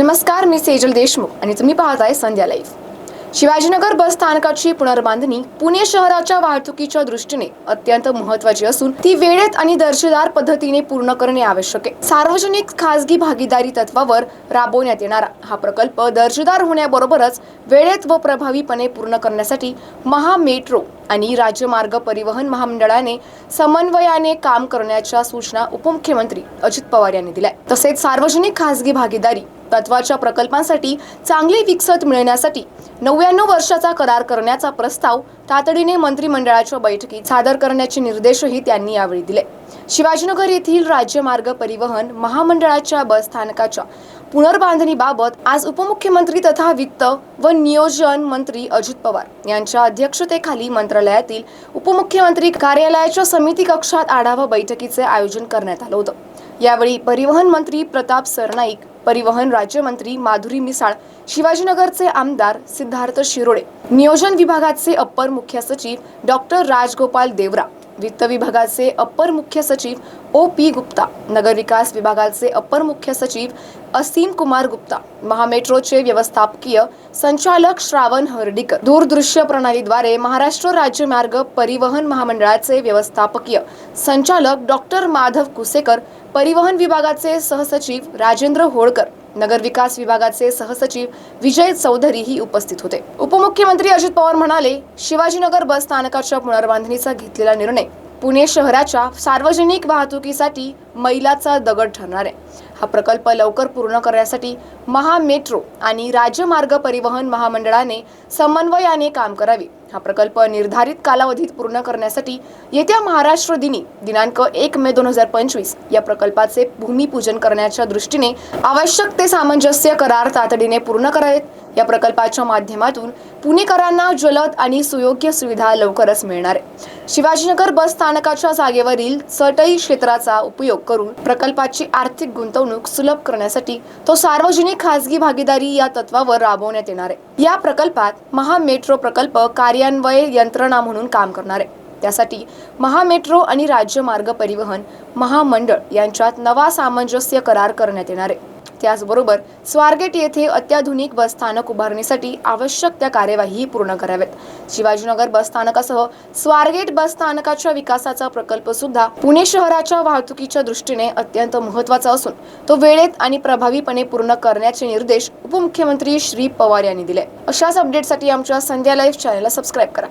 नमस्कार मी सेजल देशमुख आणि तुम्ही पाहताय संध्या लाईव्ह. शिवाजीनगर बस स्थानकाची पुनर्बांधणी पुणे शहराच्या वाहतुकीच्या दृष्टीने अत्यंत महत्वाची असून ती वेळेत आणि दर्जेदार पद्धतीने पूर्ण करणे आवश्यक आहे. सार्वजनिक खासगी भागीदारी तत्वावर राबवण्यात येणारा हा प्रकल्प दर्जेदार होण्याबरोबरच वेळेत व प्रभावीपणे पूर्ण करण्यासाठी महा मेट्रो आणि राज्यमार्ग परिवहन महामंडळाने समन्वयाने काम करण्याच्या सूचना उपमुख्यमंत्री अजित पवार यांनी दिल्या तसेच सार्वजनिक खासगी भागीदारी तत्वाच्या प्रकल्पांसाठी चांगली विकसत मिळण्यासाठी नव्याण्णव वर्षाचा करार करण्याचा प्रस्ताव तातडीने मंत्रिमंडळाच्या बैठकीत सादर करण्याचे निर्देशही त्यांनी यावेळी दिले. शिवाजीनगर येथील राज्यमार्ग परिवहन महामंडळाच्या बस स्थानकाच्या पुनर्बांधणीबाबत आज उपमुख्यमंत्री तथा वित्त व नियोजन मंत्री अजित पवार यांच्या अध्यक्षतेखाली मंत्रालयातील उपमुख्यमंत्री कार्यालयाच्या समिती कक्षात आढावा बैठकीचे आयोजन करण्यात आलं होतं. यावेळी परिवहन मंत्री प्रताप सरनाईक परिवहन राज्यमंत्री माधुरी मिसाळ शिवाजीनगरचे आमदार सिद्धार्थ शिरोडे नियोजन विभागाचे अप्पर मुख्य सचिव डॉक्टर राजगोपाल देवरा. वित्त विभागाचे अपर मुख्य सचिव ओ पी गुप्ता नगरविकास विभागाचे अपर मुख्य सचिव असीम कुमार गुप्ता महामेट्रोचे व्यवस्थापकीय संचालक श्रावण हर्डीकर. दूरदृश्य प्रणालीद्वारे महाराष्ट्र राज्य मार्ग परिवहन महामंडळाचे व्यवस्थापकीय संचालक डॉक्टर माधव कुसेकर परिवहन विभागाचे सहसचिव राजेंद्र होळकर नगरविकास विभागाचे सहसचिव विजय चौधरीही उपस्थित होते. उपमुख्यमंत्री अजित पवार म्हणाले शिवाजीनगर बस स्थानकाच्या पुनर्बांधणीचा घेतलेला निर्णय पुणे शहराच्या सार्वजनिक वाहतुकीसाठी मैलाचा दगड ठरणार आहे. हा प्रकल्प लवकर पूर्ण करण्यासाठी महा मेट्रो आणि राज्यमार्ग परिवहन महामंडळाने समन्वयाने काम करावे. हा प्रकल्प निर्धारित कालावधीत पूर्ण करण्यासाठी येत्या महाराष्ट्र दिनी दिनांक एक मे दोन हजार पंचवीस या प्रकल्पाचे भूमिपूजन करण्याच्या दृष्टीने आवश्यक ते सामंजस्य करार तातडीने पूर्ण करावेत. या प्रकल्पाच्या माध्यमातून पुणेकरांना जलद आणि सुयोग्य सुविधा लवकरच मिळणार आहे. शिवाजीनगर बस स्थानकाच्या जागेवरील चटई क्षेत्राचा उपयोग करून प्रकल्पाची आर्थिक गुंतवणूक सुलभ करण्यासाठी तो सार्वजनिक खासगी भागीदारी या तत्वावर राबवण्यात येणार आहे. या प्रकल्पात महा मेट्रो प्रकल्प कार्यान्वय यंत्रणा म्हणून काम करणार. आहे त्यासाठी महामेट्रो आणि राज्य मार्ग परिवहन महामंडळ यांच्यात नवा सामंजस्य करार करण्यात येणार आहे. त्याचबरोबर स्वारगेट येथे अत्याधुनिक बसस्थानक उभारणीसाठी आवश्यक त्या कार्यवाही पूर्ण कराव्यात. शिवाजीनगर बसस्थानकासह स्वारगेट बस स्थानकाच्या विकासाचा प्रकल्प सुद्धा पुणे शहराच्या वाहतुकीच्या दृष्टीने अत्यंत महत्त्वाचा असून तो वेळेत आणि प्रभावीपणे पूर्ण करण्याचे निर्देश उपमुख्यमंत्री श्री पवार यांनी दिले. अशाच अपडेटसाठी आमच्या संध्या लाईव्ह चॅनलला सबस्क्राईब करा.